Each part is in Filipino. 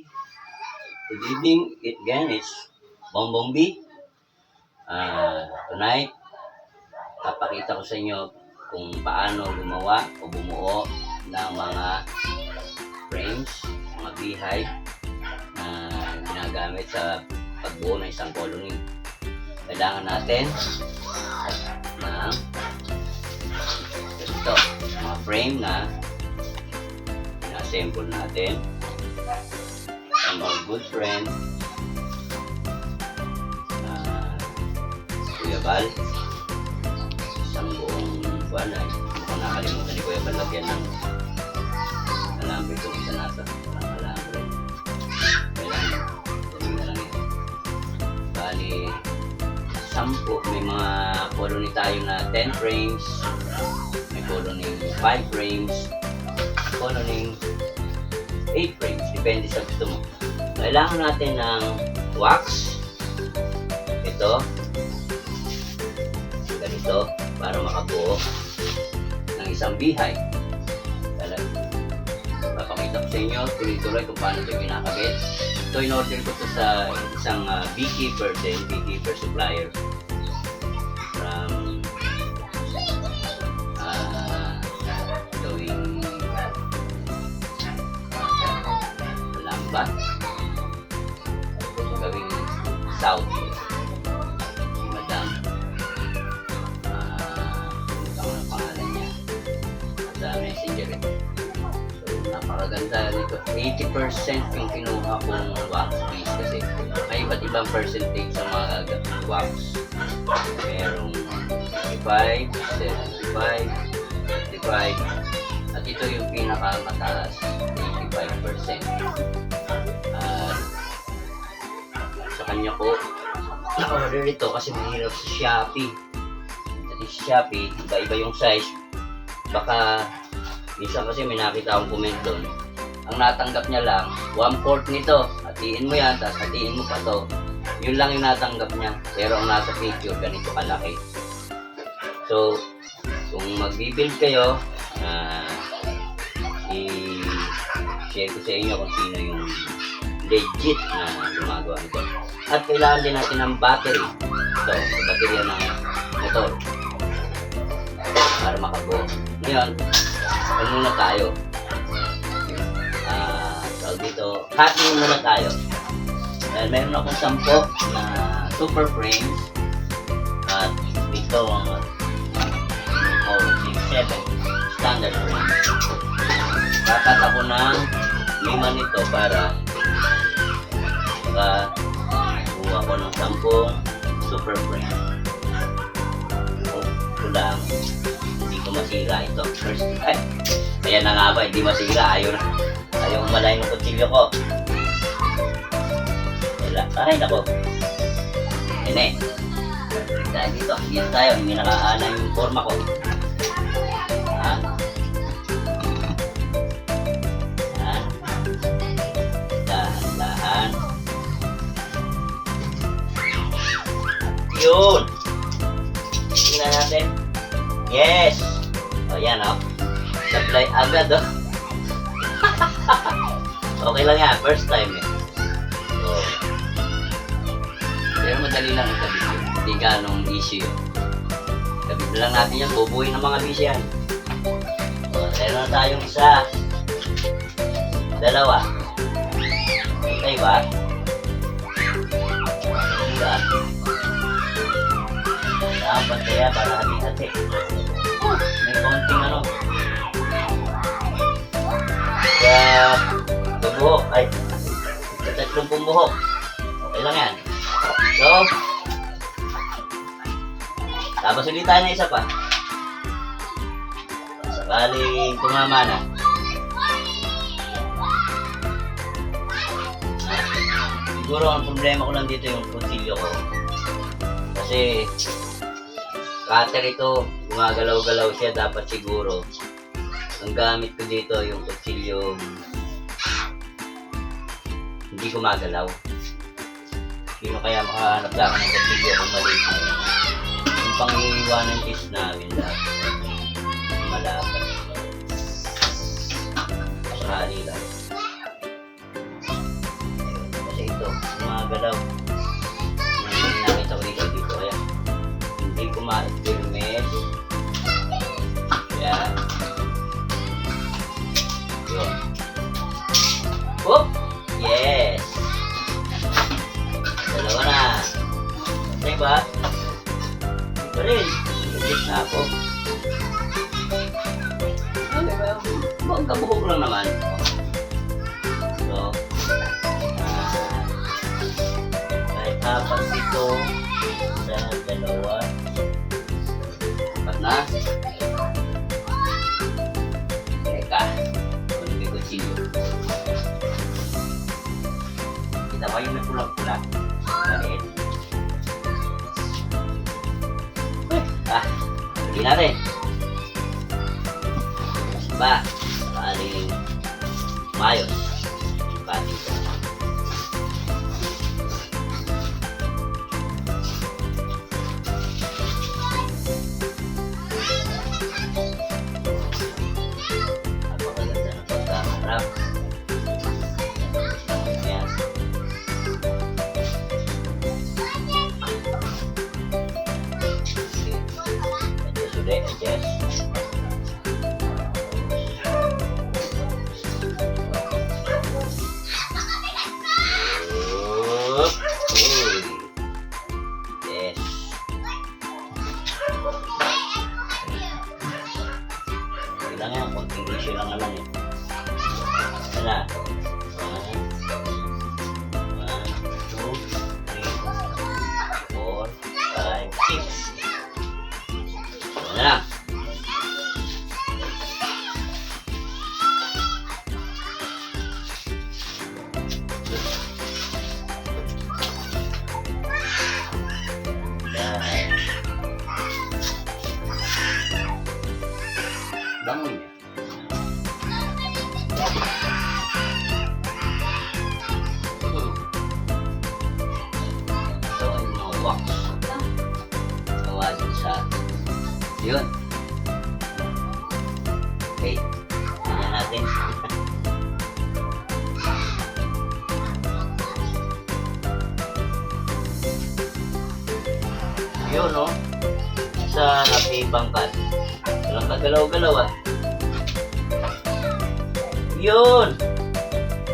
Good evening, again, it's Bongbong B. Ah, tonight, papakita ko sa inyo kung paano gumawa o bumuo ng mga frames, mga beehive na ginagamit sa pagbuo ng isang colony. Kailangan natin ng ganito, mga frame na na-assemble natin mga good friend. Na Kuya Bal. Isang buong buwan ay mukhang nakalimutan ni Kuya Bal lagyan ng alambre kung isa nasa walang alambre kailangan ganun na lang yun. Bali sampu. May mga colony tayo na 10 frames. May colony 5 frames. Colony 8 frames. Depende sa gusto mo kailangan natin ng wax. Ito. Ganito para makabuo ng isang bihay. Papakita ko sa inyo tuloy-tuloy kung paano ito kinakabit ito in order ko to sa isang ah, beekeeper din beekeeper supplier. From ah gawing lamba 80% yung kinuha kong wax piece kasi may iba't ibang percentage sa mga wax merong 55 75 55 at ito yung pinakamataas 85% at sa kanya ko na-order ito kasi mahirap sa Shopee. At sa Shopee iba-iba yung size. Baka minsan kasi may nakita akong comment doon ang natanggap niya lang one fourth nito hatiin mo yan tapos hatiin mo pa to yun lang yung natanggap niya pero ang nasa picture ganito kalaki so kung magbibuild kayo ah i-share ko sa inyo kung sino yung legit na gumagawa nito. At kailangan din natin ng battery. Ito, sa baterya ng motor. Para makabuo. Ngayon, ano muna tayo? Cutting muna tayo. Dahil meron akong sampo na super frames. At ito ang oh, 7 standard frame. Kakat ako ng lima nito para saka buo ako ng sampung super frame. Oh, ito lang. Hindi ko masira ito. First time. Kaya na nga ba, hindi masira. Ayaw na. Ayaw umalay ng kutsilyo ko. Wala. Ay, nako. Ine. Dahil dito, dito tayo. Hindi nakaana yung forma ko. Ha? Yan. Dahan-dahan. Yun. Tingnan natin. Yes. O yan o. Supply agad o. okay lang yan. First time eh. So, pero madali lang ito. Hindi ganong issue yun. Na lang natin yan. Bubuhin ng mga busy yan. O, meron na tayong isa. Dalawa. Okay ba? Diba? Dapat kaya para hati-hati. May konting ano. Tatlong pumbuhok. Okay lang yan. So, tapos ulit tayo na isa pa. Sakaling tumama na. Siguro ang problema ko lang dito yung kutsilyo ko. Kasi cutter ito, gumagalaw-galaw siya dapat siguro. Ang gamit ko dito yung kutsilyo hindi gumagalaw. Sino kaya makahanap sa akin ng kutsilyo kung maliit na yun? Yung pang-iiwanan is namin dapat. Malapat. Sakali lang. yung mga galaw. Ba? Ito rin. Legit na ako. Okay ba? Buhok lang naman. So, ah, kahit apat sa dalawa. Apat na. Teka. Kunin ko yung kutsilyo. Kita ba yung pula-pula? Maliit. Natin. Ba, paling mayos. Lang yan, konting ratio lang naman eh. Yan Yun. Okay. Tingnan natin. Yun, no? Sa happy bangkat. Walang kagalaw-galaw, ah. Yun!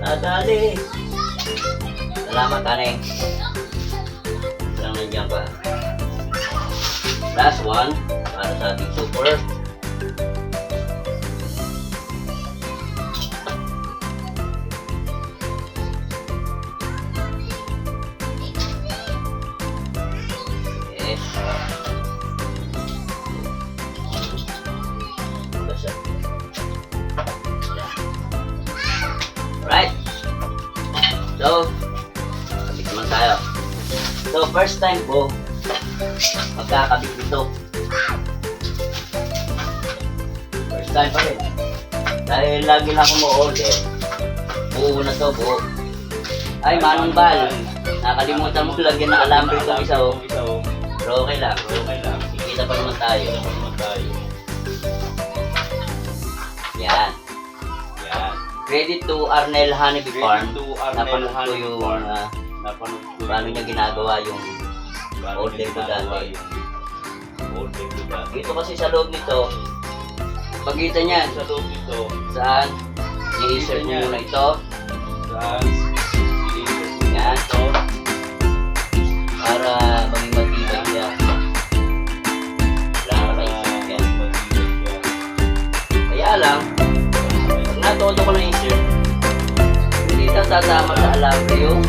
Nadali! Salamat, Aneng. Last one, para sa ating super. Yes. Basta. Right. So, kabit naman tayo. So, first time ko, magkakabit ito. First time pa rin. Dahil lagi na ako mo-order. Buo na to, buo. Ay, Manong Bal. Nakalimutan mo lagyan ng alambre itong isa, oh. Pero okay lang. Okay lang. Kikita pa naman tayo. Yan. Yan. Credit to Arnel Honeybee Farm. Credit to Arnel Napanood ko Honeybee yung Farm. ah, Napanood ko yung- niya ginagawa yung ko ginagawa dati. Order ko dati. dito kasi sa loob nito. Pagkita niyan, Sa loob ito, saan? I-insert mo muna ito. saan i-insert mo Yan. ito. Para maging matibay siya. Wala yan. Kaya lang, pag natuto ko na insert, hindi tatama sa alambre yung